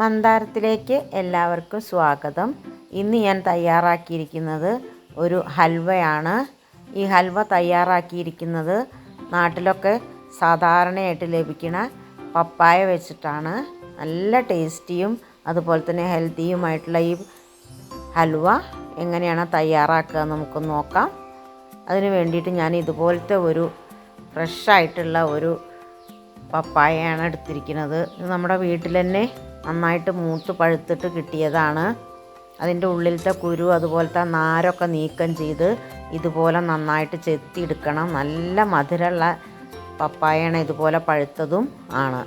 മന്ദാരത്തിലേക്ക് എല്ലാവർക്കും സ്വാഗതം. ഇന്ന് ഞാൻ തയ്യാറാക്കിയിരിക്കുന്നത് ഒരു ഹൽവയാണ്. ഈ ഹൽവ തയ്യാറാക്കിയിരിക്കുന്നത് നാട്ടിലൊക്കെ സാധാരണയായിട്ട് ലഭിക്കുന്ന പപ്പായ വെച്ചിട്ടാണ്. നല്ല ടേസ്റ്റിയും അതുപോലെ തന്നെ ഹെൽത്തിയുമായിട്ടുള്ള ഈ ഹൽവ എങ്ങനെയാണ് തയ്യാറാക്കുക നമുക്ക് നോക്കാം. അതിന് വേണ്ടിയിട്ട് ഞാൻ ഇതുപോലത്തെ ഒരു ഫ്രഷായിട്ടുള്ള ഒരു പപ്പായയാണ് എടുത്തിരിക്കുന്നത്. നമ്മുടെ വീട്ടിൽ തന്നെ നന്നായിട്ട് മൂത്ത് പഴുത്തിട്ട് കിട്ടിയതാണ്. അതിന്റെ ഉള്ളിലത്തെ കുരു അതുപോലത്തെ നാരൊക്കെ നീക്കം ചെയ്ത് ഇതുപോലെ നന്നായിട്ട് ചെത്തിയെടുക്കണം. നല്ല മധുരമുള്ള പപ്പായയാണ് ഇതുപോലെ പഴുത്തതും ആണ്.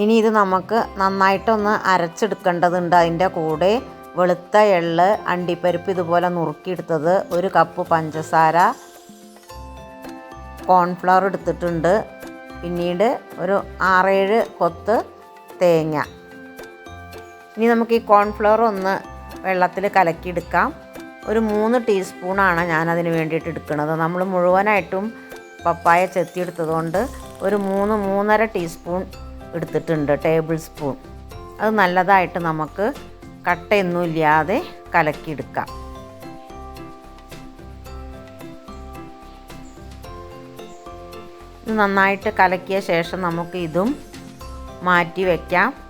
ഇനി ഇത് നമുക്ക് നന്നായിട്ടൊന്ന് അരച്ചെടുക്കേണ്ടതുണ്ട് അതിന്റെ കൂടെ. വെളുത്ത എള്ള് അണ്ടിപ്പരിപ്പ് ഇതുപോലെ നുറുക്കിയെടുത്തത് ഒരു കപ്പ് പഞ്ചസാര കോൺഫ്ലവർ എടുത്തിട്ടുണ്ട്. പിന്നീട് ഒരു ആറേഴ് കൊത്ത് തേങ്ങ. ഇനി നമുക്ക് ഈ കോൺഫ്ലവർ ഒന്ന് വെള്ളത്തിൽ കലക്കിയെടുക്കാം. ഒരു മൂന്ന് ടീസ്പൂണാണ് ഞാനതിന് വേണ്ടിയിട്ട് എടുക്കുന്നത്. നമ്മൾ മുഴുവനായിട്ടും പപ്പായ ചെത്തിയെടുത്തതുകൊണ്ട് ഒരു മൂന്ന് മൂന്നര ടീസ്പൂൺ എടുത്തിട്ടുണ്ട് ടേബിൾ സ്പൂൺ അത് നല്ലതായിട്ട് നമുക്ക് കട്ടയൊന്നുമില്ലാതെ കലക്കിയെടുക്കാം. ഇത് നന്നായിട്ട് കലക്കിയ ശേഷം നമുക്ക് ഇതും മാറ്റി വയ്ക്കാം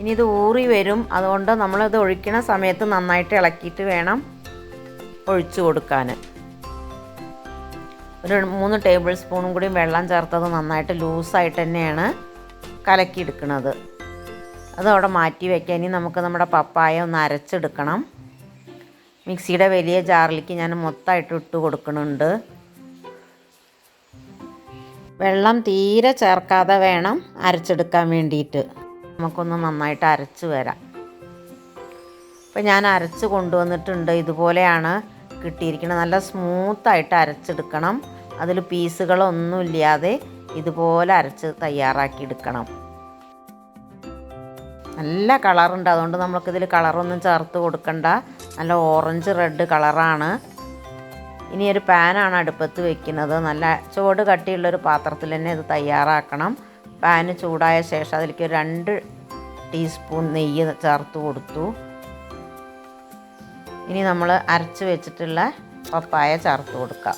ഇനി ഇത് ഊറി വരും. അതുകൊണ്ട് നമ്മളിത് ഒഴിക്കണ സമയത്ത് നന്നായിട്ട് ഇളക്കിയിട്ട് വേണം ഒഴിച്ചു കൊടുക്കാൻ. ഒരു മൂന്ന് ടേബിൾ സ്പൂണും കൂടി വെള്ളം ചേർത്തത് നന്നായിട്ട് ലൂസായിട്ട് തന്നെയാണ് കലക്കിയെടുക്കുന്നത് അത് അവിടെ മാറ്റി വയ്ക്കാൻ ഇനി നമുക്ക് നമ്മുടെ പപ്പായ ഒന്ന് അരച്ചെടുക്കണം. മിക്സിയുടെ വലിയ ജാറിലേക്ക് ഞാൻ മൊത്തമായിട്ട് ഇട്ട് കൊടുക്കുന്നുണ്ട്. വെള്ളം തീരെ ചേർക്കാതെ വേണം അരച്ചെടുക്കാൻ വേണ്ടിയിട്ട്. നമുക്കൊന്ന് നന്നായിട്ട് അരച്ച് വരാം. ഇപ്പം ഞാൻ അരച്ച് കൊണ്ടുവന്നിട്ടുണ്ട്. ഇതുപോലെയാണ് കിട്ടിയിരിക്കുന്നത്. നല്ല സ്മൂത്തായിട്ട് അരച്ചെടുക്കണം. അതിൽ പീസുകളൊന്നുമില്ലാതെ ഇതുപോലെ അരച്ച് തയ്യാറാക്കി എടുക്കണം നല്ല കളറുണ്ട്. അതുകൊണ്ട് നമ്മൾക്കിതിൽ കളറൊന്നും ചേർത്ത് കൊടുക്കണ്ട. നല്ല ഓറഞ്ച് റെഡ് കളറാണ്. ഇനി ഒരു പാനാണ് അടുപ്പത്ത് വെക്കുന്നത്. നല്ല ചുവട് കട്ടിയുള്ളൊരു പാത്രത്തിൽ തന്നെ ഇത് തയ്യാറാക്കണം. പാന് ചൂടായ ശേഷം അതിലേക്ക് രണ്ട് ടീസ്പൂൺ നെയ്യ് ചേർത്ത് കൊടുത്തു. ഇനി നമ്മൾ അരച്ച് വെച്ചിട്ടുള്ള പപ്പായ ചേർത്ത് കൊടുക്കാം.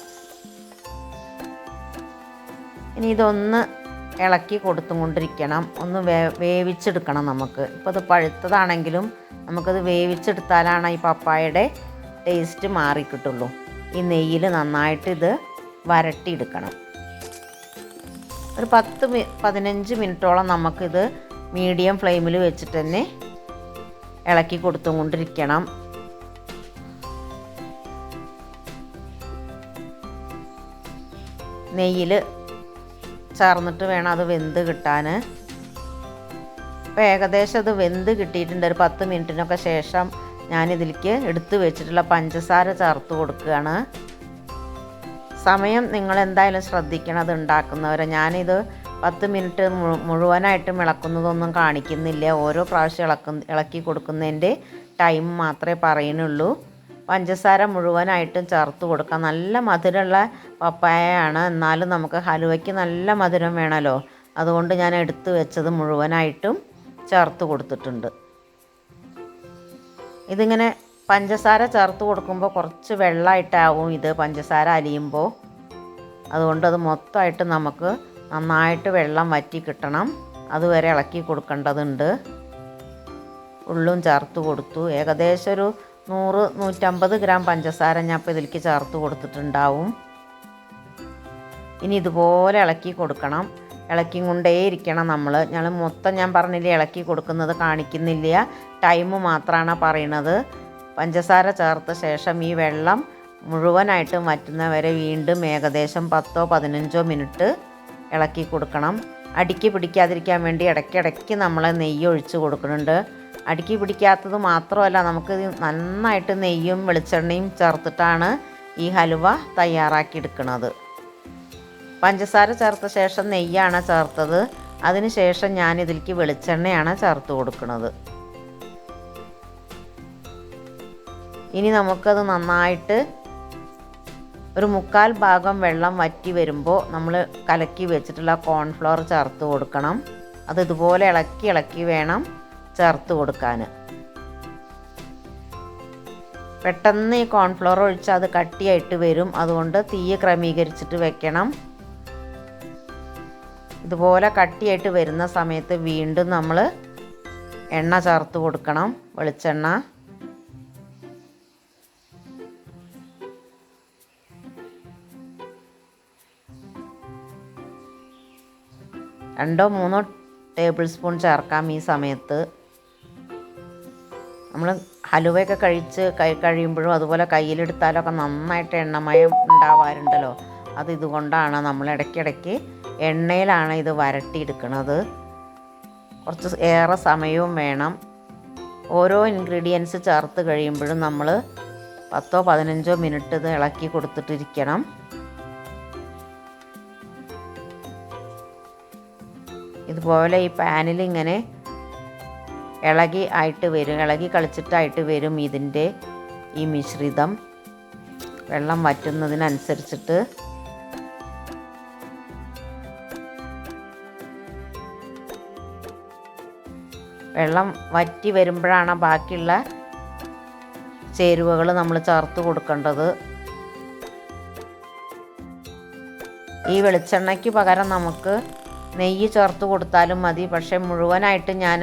ഇനി ഇതൊന്ന് ഇളക്കി കൊടുത്തും കൊണ്ടിരിക്കണം ഒന്ന് വേ വേവിച്ചെടുക്കണം നമുക്ക്. ഇപ്പോൾ അത് പഴുത്തതാണെങ്കിലും നമുക്കത് വേവിച്ചെടുത്താലാണ് ഈ പപ്പായയുടെ ടേസ്റ്റ് മാറിക്കിട്ടുള്ളൂ. ഈ നെയ്യിൽ നന്നായിട്ട് ഇത് വരട്ടിയെടുക്കണം. ഒരു പത്ത് പതിനഞ്ച് മിനിറ്റോളം നമുക്കിത് മീഡിയം ഫ്ലെയിമിൽ വെച്ചിട്ട് തന്നെ ഇളക്കി കൊടുത്തും കൊണ്ടിരിക്കണം നെയ്യിൽ ചേർന്നിട്ട് വേണം അത് വെന്ത് കിട്ടാൻ. ഇപ്പോൾ ഏകദേശം അത് വെന്ത് കിട്ടിയിട്ടുണ്ട്. ഒരു പത്ത് മിനിറ്റിനൊക്കെ ശേഷം ഞാനിതിലേക്ക് എടുത്തു വെച്ചിട്ടുള്ള പഞ്ചസാര ചേർത്ത് കൊടുക്കുകയാണ്. സമയം നിങ്ങൾ എന്തായാലും ശ്രദ്ധിക്കണം അത് ഉണ്ടാക്കുന്നവരെ ഞാനിത് പത്ത് മിനിറ്റ് മുഴുവനായിട്ടും ഇളക്കുന്നതൊന്നും കാണിക്കുന്നില്ല. ഓരോ പ്രാവശ്യം ഇളക്കുന്ന ഇളക്കി കൊടുക്കുന്നതിന്റെ ടൈം മാത്രമേ പറയുന്നുള്ളൂ. പഞ്ചസാര മുഴുവനായിട്ടും ചേർത്ത് കൊടുക്കാം. നല്ല മധുരമുള്ള പപ്പായയാണ്. എന്നാലും നമുക്ക് ഹലുവയ്ക്ക് നല്ല മധുരം വേണമല്ലോ. അതുകൊണ്ട് ഞാൻ എടുത്തു വെച്ചത് മുഴുവനായിട്ടും ചേർത്ത് കൊടുത്തിട്ടുണ്ട്. ഇതിങ്ങനെ പഞ്ചസാര ചേർത്ത് കൊടുക്കുമ്പോൾ കുറച്ച് വെള്ളമായിട്ടാവും ഇത്. പഞ്ചസാര അലിയുമ്പോൾ അതുകൊണ്ട് അത് മൊത്തമായിട്ട് നമുക്ക് നന്നായിട്ട് വെള്ളം വറ്റി കിട്ടണം. അതുവരെ ഇളക്കി കൊടുക്കേണ്ടതുണ്ട്. ഉള്ളും ചേർത്ത് കൊടുത്തു. ഏകദേശം ഒരു നൂറ് നൂറ്റമ്പത് ഗ്രാം പഞ്ചസാര ഞാൻ ഇപ്പോൾ ഇതിലേക്ക് ചേർത്ത് കൊടുത്തിട്ടുണ്ടാവും. ഇനി ഇതുപോലെ ഇളക്കി കൊടുക്കണം. ഇളക്കി കൊണ്ടേയിരിക്കണം നമ്മൾ ഞങ്ങൾ മൊത്തം ഞാൻ പറഞ്ഞില്ല ഇളക്കി കൊടുക്കുന്നത് കാണിക്കുന്നില്ല. ടൈം മാത്രമാണ് പറയണത്. പഞ്ചസാര ചേർത്ത ശേഷം ഈ വെള്ളം മുഴുവനായിട്ട് വറ്റുന്നവരെ വീണ്ടും ഏകദേശം പത്തോ പതിനഞ്ചോ മിനിറ്റ് ഇളക്കി കൊടുക്കണം. അടുക്കി പിടിക്കാതിരിക്കാൻ വേണ്ടി ഇടയ്ക്കിടയ്ക്ക് നമ്മൾ നെയ്യ് ഒഴിച്ച് കൊടുക്കുന്നുണ്ട്. അടുക്കി പിടിക്കാത്തത് മാത്രമല്ല നമുക്ക് നന്നായിട്ട് നെയ്യും വെളിച്ചെണ്ണയും ചേർത്തിട്ടാണ് ഈ ഹലുവ തയ്യാറാക്കി എടുക്കുന്നത്. പഞ്ചസാര ചേർത്ത ശേഷം നെയ്യാണ് ചേർത്തത്. അതിനുശേഷം ഞാൻ ഇതിലേക്ക് വെളിച്ചെണ്ണയാണ് ചേർത്ത് കൊടുക്കുന്നത്. ഇനി നമുക്കത് നന്നായിട്ട് ഒരു മുക്കാൽ ഭാഗം വെള്ളം വറ്റി വരുമ്പോൾ നമ്മൾ കലക്കി വെച്ചിട്ടുള്ള കോൺഫ്ലവർ ചേർത്ത് കൊടുക്കണം. അത് ഇതുപോലെ ഇളക്കി ഇളക്കി വേണം ചേർത്ത് കൊടുക്കാൻ പെട്ടെന്ന് ഈ കോൺഫ്ലോർ ഒഴിച്ചാൽ അത് കട്ടിയായിട്ട് വരും. അതുകൊണ്ട് തീയെ ക്രമീകരിച്ചിട്ട് വെക്കണം. ഇതുപോലെ കട്ടിയായിട്ട് വരുന്ന സമയത്ത് വീണ്ടും നമ്മൾ എണ്ണ ചേർത്ത് കൊടുക്കണം. വെളിച്ചെണ്ണ. രണ്ടോ മൂന്നോ ടേബിൾ സ്പൂൺ ചേർക്കാം ഈ സമയത്ത്. നമ്മൾ ഹലുവയൊക്കെ കഴിച്ച് കൈ കഴിയുമ്പോഴും അതുപോലെ കയ്യിലെടുത്താലൊക്കെ നന്നായിട്ട് എണ്ണമയം ഉണ്ടാവാറുണ്ടല്ലോ. അത് ഇതുകൊണ്ടാണ് നമ്മൾ ഇടയ്ക്കിടയ്ക്ക് എണ്ണയിലാണ് ഇത് വരട്ടിയെടുക്കുന്നത്. കുറച്ച് ഏറെ സമയവും വേണം. ഓരോ ഇൻഗ്രീഡിയൻസ് ചേർത്ത് കഴിയുമ്പോഴും നമ്മൾ പത്തോ പതിനഞ്ചോ മിനിറ്റ് ഇത് ഇളക്കി കൊടുത്തിട്ടിരിക്കണം. ഇതുപോലെ ഈ പാനിൽ ഇങ്ങനെ ഇളകി ആയിട്ട് വരും ഇളകി കളിച്ചിട്ടായിട്ട് വരും ഇതിന്റെ ഈ മിശ്രിതം. വെള്ളം വറ്റുന്നതിനനുസരിച്ചിട്ട് വെള്ളം വറ്റി വരുമ്പോഴാണ് ബാക്കിയുള്ള ചേരുവകൾ നമ്മൾ ചേർത്ത് കൊടുക്കേണ്ടത്. ഈ വെളിച്ചെണ്ണയ്ക്ക് പകരം നമുക്ക് നെയ്യ് ചേർത്ത് കൊടുത്താലും മതി. പക്ഷേ മുഴുവനായിട്ട് ഞാൻ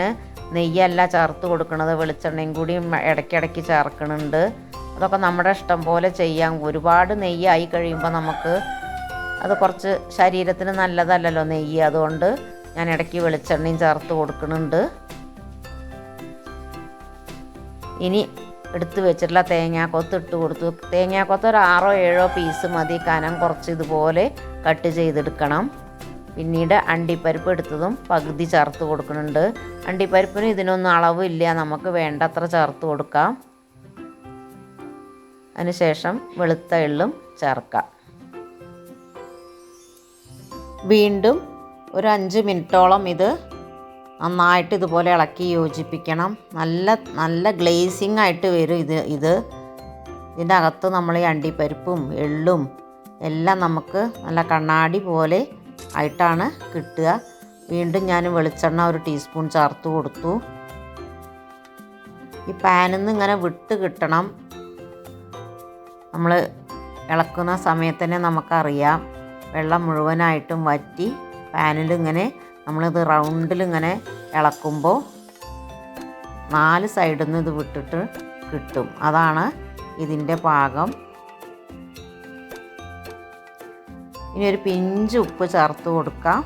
നെയ്യല്ല ചേർത്ത് കൊടുക്കുന്നത് വെളിച്ചെണ്ണയും കൂടി ഇടയ്ക്കിടയ്ക്ക് ചേർക്കുന്നുണ്ട് അതൊക്കെ നമ്മുടെ ഇഷ്ടം പോലെ ചെയ്യാം. ഒരുപാട് നെയ്യായി കഴിയുമ്പോൾ നമുക്ക് അത് കുറച്ച് ശരീരത്തിന് നല്ലതല്ലല്ലോ നെയ്യ്. അതുകൊണ്ട് ഞാൻ ഇടയ്ക്ക് വെളിച്ചെണ്ണയും ചേർത്ത് കൊടുക്കുന്നുണ്ട് ഇനി എടുത്ത് വെച്ചിട്ടുള്ള തേങ്ങാക്കൊത്ത് ഇട്ട് കൊടുത്തു. തേങ്ങാക്കൊത്ത് ഒരു ആറോ ഏഴോ പീസ് മതി. കനം കുറച്ച് ഇതുപോലെ കട്ട് ചെയ്തെടുക്കണം. പിന്നീട് അണ്ടിപ്പരിപ്പ് എടുത്തതും പകുതി ചേർത്ത് കൊടുക്കുന്നുണ്ട്. അണ്ടിപ്പരിപ്പിന് ഇതിനൊന്നും അളവില്ല നമുക്ക് വേണ്ടത്ര ചേർത്ത് കൊടുക്കാം. അതിനുശേഷം വെളുത്ത എള്ളും ചേർക്കാം. വീണ്ടും ഒരു അഞ്ച് മിനിറ്റോളം ഇത് നന്നായിട്ട് ഇതുപോലെ ഇളക്കി യോജിപ്പിക്കണം. നല്ല നല്ല ഗ്ലേസിങ് ആയിട്ട് വരും ഇത് ഇത്. ഇതിന്റെ അകത്ത് നമ്മൾ ഈ അണ്ടിപ്പരിപ്പും എള്ളും എല്ലാം നമുക്ക് നല്ല കണ്ണാടി പോലെ ആയിട്ടാണ് കിട്ടുക. വീണ്ടും ഞാൻ വെളിച്ചെണ്ണ ഒരു ടീസ്പൂൺ ചേർത്ത് കൊടുത്തു. ഈ പാനിൽ നിന്ന് ഇങ്ങനെ വിട്ട് കിട്ടണം. നമ്മൾ ഇളക്കുന്ന സമയത്ത് തന്നെ നമുക്കറിയാം. വെള്ളം മുഴുവനായിട്ടും വറ്റി പാനിൽ ഇങ്ങനെ നമ്മളിത് റൗണ്ടിൽ ഇങ്ങനെ ഇളക്കുമ്പോൾ നാല് സൈഡിൽ നിന്ന് ഇത് വിട്ടിട്ട് കിട്ടും. അതാണ് ഇതിന്റെ പാകം. ഇനി ഒരു പിഞ്ച് ഉപ്പ് ചേർത്ത് കൊടുക്കാം.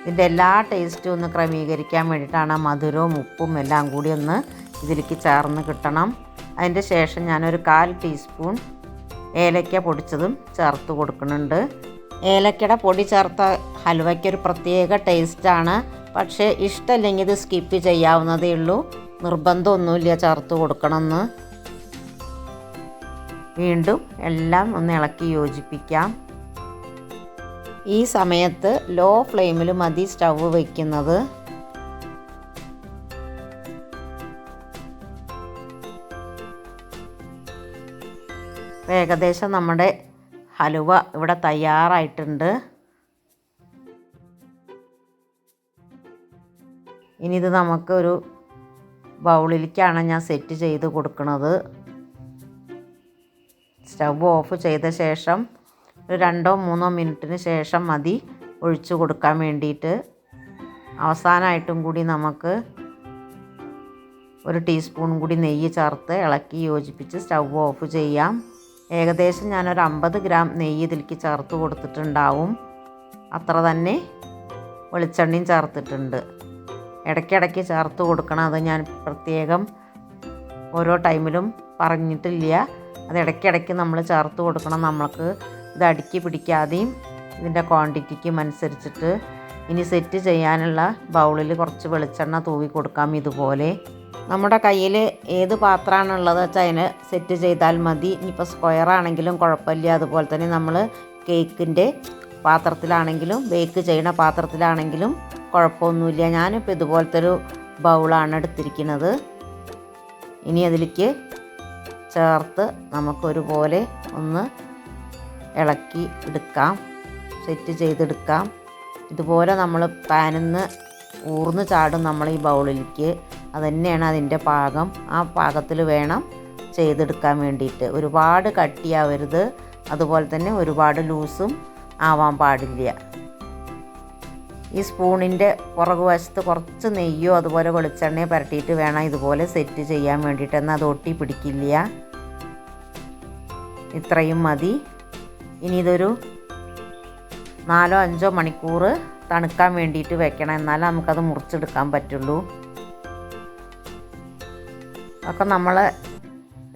ഇതിന്റെ എല്ലാ ടേസ്റ്റും ഒന്ന് ക്രമീകരിക്കാൻ വേണ്ടിയിട്ടാണ് മധുരവും ഉപ്പും എല്ലാം കൂടി ഒന്ന് ഇതിലേക്ക് ചേർന്ന് കിട്ടണം. അതിന്റെ ശേഷം ഞാനൊരു കാൽ ടീസ്പൂൺ ഏലക്ക പൊടിച്ചതും ചേർത്ത് കൊടുക്കുന്നുണ്ട്. ഏലക്കയുടെ പൊടി ചേർത്ത ഹൽവയ്ക്ക് ഒരു പ്രത്യേക ടേസ്റ്റാണ്. പക്ഷേ ഇഷ്ടമല്ലെങ്കിൽ ഇത് സ്കിപ്പ് ചെയ്യാവുന്നതേ ഉള്ളൂ. നിർബന്ധമൊന്നുമില്ല ചേർത്ത് കൊടുക്കണമെന്ന്. വീണ്ടും എല്ലാം ഒന്ന് ഇളക്കി യോജിപ്പിക്കാം. ഈ സമയത്ത് ലോ ഫ്ലെയിമിൽ മതി സ്റ്റവ് വയ്ക്കുന്നത് ഏകദേശം നമ്മുടെ ഹലുവ ഇവിടെ തയ്യാറായിട്ടുണ്ട്. ഇനി ഇത് നമുക്കൊരു ബൗളിലേക്കാണ് ഞാൻ സെറ്റ് ചെയ്ത് കൊടുക്കുന്നത്. സ്റ്റവ് ഓഫ് ചെയ്ത ശേഷം ഒരു രണ്ടോ മൂന്നോ മിനിറ്റിന് ശേഷം മതി ഒഴിച്ചു കൊടുക്കാൻ വേണ്ടിയിട്ട്. അവസാനമായിട്ടും കൂടി നമുക്ക് ഒരു ടീസ്പൂൺ കൂടി നെയ്യ് ചേർത്ത് ഇളക്കി യോജിപ്പിച്ച് സ്റ്റവ് ഓഫ് ചെയ്യാം. ഏകദേശം ഞാനൊരു അമ്പത് ഗ്രാം നെയ്യ് ഇതിലേക്ക് ചേർത്ത് കൊടുത്തിട്ടുണ്ടാവും. അത്ര തന്നെ വെളിച്ചെണ്ണയും ചേർത്തിട്ടുണ്ട്. ഇടയ്ക്കിടയ്ക്ക് ചേർത്ത് കൊടുക്കണം. അത് ഞാൻ പ്രത്യേകം ഓരോ ടൈമിലും പറഞ്ഞിട്ടില്ല. അത് ഇടയ്ക്കിടയ്ക്ക് നമ്മൾ ചേർത്ത് കൊടുക്കണം. നമ്മൾക്ക് ഇത് അടുക്കി പിടിക്കാതെയും ഇതിന്റെ ക്വാണ്ടിറ്റിക്കും അനുസരിച്ചിട്ട് ഇനി സെറ്റ് ചെയ്യാനുള്ള ബൗളിൽ കുറച്ച് വെളിച്ചെണ്ണ തൂവി കൊടുക്കാം ഇതുപോലെ. നമ്മുടെ കയ്യിൽ ഏത് പാത്രമാണുള്ളത് വെച്ചാൽ അതിന് സെറ്റ് ചെയ്താൽ മതി. ഇനിയിപ്പോൾ സ്ക്വയർ ആണെങ്കിലും കുഴപ്പമില്ല. അതുപോലെ തന്നെ നമ്മൾ കേക്കിന്റെ പാത്രത്തിലാണെങ്കിലും ബേക്ക് ചെയ്യുന്ന പാത്രത്തിലാണെങ്കിലും കുഴപ്പമൊന്നുമില്ല. ഞാനിപ്പോൾ ഇതുപോലത്തെ ഒരു ബൗളാണ് എടുത്തിരിക്കുന്നത്. ഇനി അതിലേക്ക് ചേർത്ത് നമുക്കൊരുപോലെ ഒന്ന് ഇളക്കി എടുക്കാം. സെറ്റ് ചെയ്തെടുക്കാം. ഇതുപോലെ നമ്മൾ പാനിൽ നിന്ന് ഊർന്ന് ചാടും നമ്മൾ ഈ ബൗളിലേക്ക്. അതുതന്നെയാണ് അതിന്റെ പാകം. ആ പാകത്തിൽ വേണം ചെയ്തെടുക്കാൻ വേണ്ടിയിട്ട്. ഒരുപാട് കട്ടിയാവരുത്. അതുപോലെ തന്നെ ഒരുപാട് ലൂസും ആവാൻ പാടില്ല. ഈ സ്പൂണിന്റെ പുറകുവശത്ത് കുറച്ച് നെയ്യോ അതുപോലെ വെളിച്ചെണ്ണയോ പരട്ടിയിട്ട് വേണം ഇതുപോലെ സെറ്റ് ചെയ്യാൻ വേണ്ടിയിട്ട്. എന്നാൽ അത് ഒട്ടി പിടിക്കില്ല. ഇത്രയും മതി. ഇനി ഇതൊരു നാലോ അഞ്ചോ മണിക്കൂർ തണുക്കാൻ വേണ്ടിയിട്ട് വെക്കണം. എന്നാലേ നമുക്കത് മുറിച്ചെടുക്കാൻ പറ്റുള്ളൂ. ഒക്കെ നമ്മൾ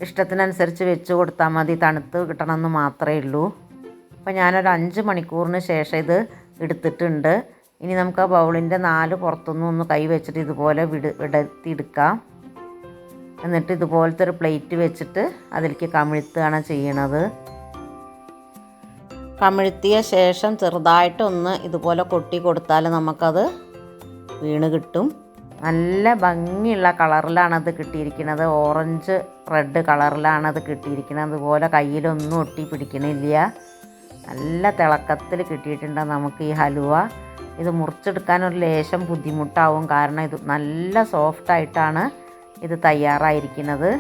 ഇഷ്ടത്തിനനുസരിച്ച് വെച്ച് കൊടുത്താൽ മതി. തണുത്ത് കിട്ടണമെന്ന് മാത്രമേ ഉള്ളൂ. അപ്പോൾ ഞാനൊരു അഞ്ച് മണിക്കൂറിന് ശേഷം ഇത് എടുത്തിട്ടുണ്ട്. ഇനി നമുക്ക് ആ ബൗളിന്റെ നാല് പുറത്തുനിന്ന് ഒന്ന് കൈ വെച്ചിട്ട് ഇതുപോലെ വിട് വിടത്തിയെടുക്കാം എന്നിട്ട് ഇതുപോലത്തെ ഒരു പ്ലേറ്റ് വെച്ചിട്ട് അതിലേക്ക് കമിഴ്ത്തുകയാണ് ചെയ്യണത്. കമിഴ്ത്തിയ ശേഷം ചെറുതായിട്ടൊന്ന് ഇതുപോലെ കൊട്ടി കൊടുത്താൽ നമുക്കത് വീണ് കിട്ടും. നല്ല ഭംഗിയുള്ള കളറിലാണ് അത് കിട്ടിയിരിക്കുന്നത്. ഓറഞ്ച് റെഡ് കളറിലാണ് അത് കിട്ടിയിരിക്കുന്നത്. അതുപോലെ കയ്യിലൊന്നും ഒട്ടി പിടിക്കണില്ല. നല്ല തിളക്കത്തിൽ കിട്ടിയിട്ടുണ്ട് നമുക്ക് ഈ ഹലുവ. ഇത് മുറിച്ചെടുക്കാൻ ഒരു ലേശം ബുദ്ധിമുട്ടാവും. കാരണം ഇത് നല്ല സോഫ്റ്റായിട്ടാണ് ഇത് തയ്യാറായിരിക്കുന്നത്.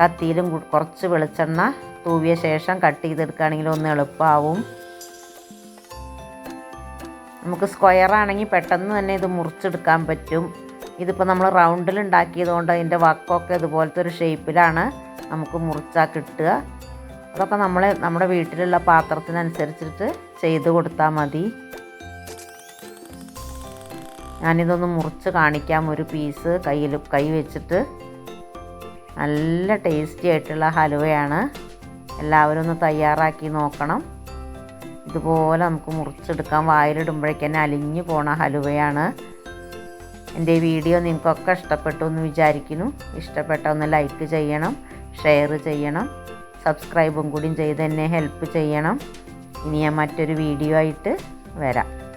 കത്തിയിലും കുറച്ച് വെളിച്ചെണ്ണ തൂവിയ ശേഷം കട്ട് ചെയ്തെടുക്കുകയാണെങ്കിൽ ഒന്ന് എളുപ്പമാവും നമുക്ക് സ്ക്വയർ ആണെങ്കിൽ പെട്ടെന്ന് തന്നെ ഇത് മുറിച്ചെടുക്കാൻ പറ്റും. ഇതിപ്പോൾ നമ്മൾ റൗണ്ടിൽ ഉണ്ടാക്കിയതുകൊണ്ട് അതിന്റെ വക്കൊക്കെ ഇതുപോലത്തെ ഒരു ഷേപ്പിലാണ് നമുക്ക് മുറിച്ചാൽ കിട്ടുക. അതൊക്കെ നമ്മൾ നമ്മുടെ വീട്ടിലുള്ള പാത്രത്തിനനുസരിച്ചിട്ട് ചെയ്ത് കൊടുത്താൽ മതി. ഞാനിതൊന്ന് മുറിച്ച് കാണിക്കാം. ഒരു പീസ് കയ്യിൽ കൈ വെച്ചിട്ട്. നല്ല ടേസ്റ്റി ആയിട്ടുള്ള ഹലുവയാണ്. എല്ലാവരും ഒന്ന് തയ്യാറാക്കി നോക്കണം. ഇതുപോലെ നമുക്ക് മുറിച്ചെടുക്കാം. വായിലിടുമ്പോഴേക്കന്നെ അലിഞ്ഞു പോണ ഹലുവയാണ്. എന്റെ വീഡിയോ നിങ്ങൾക്കൊക്കെ ഇഷ്ടപ്പെട്ടു എന്ന് വിചാരിക്കുന്നു. ഇഷ്ടപ്പെട്ട ഒന്ന് ലൈക്ക് ചെയ്യണം ഷെയർ ചെയ്യണം സബ്സ്ക്രൈബും കൂടിയും ചെയ്ത് എന്നെ ഹെൽപ്പ് ചെയ്യണം. ഇനി ഞാൻ മറ്റൊരു വീഡിയോ ആയിട്ട് വരാം.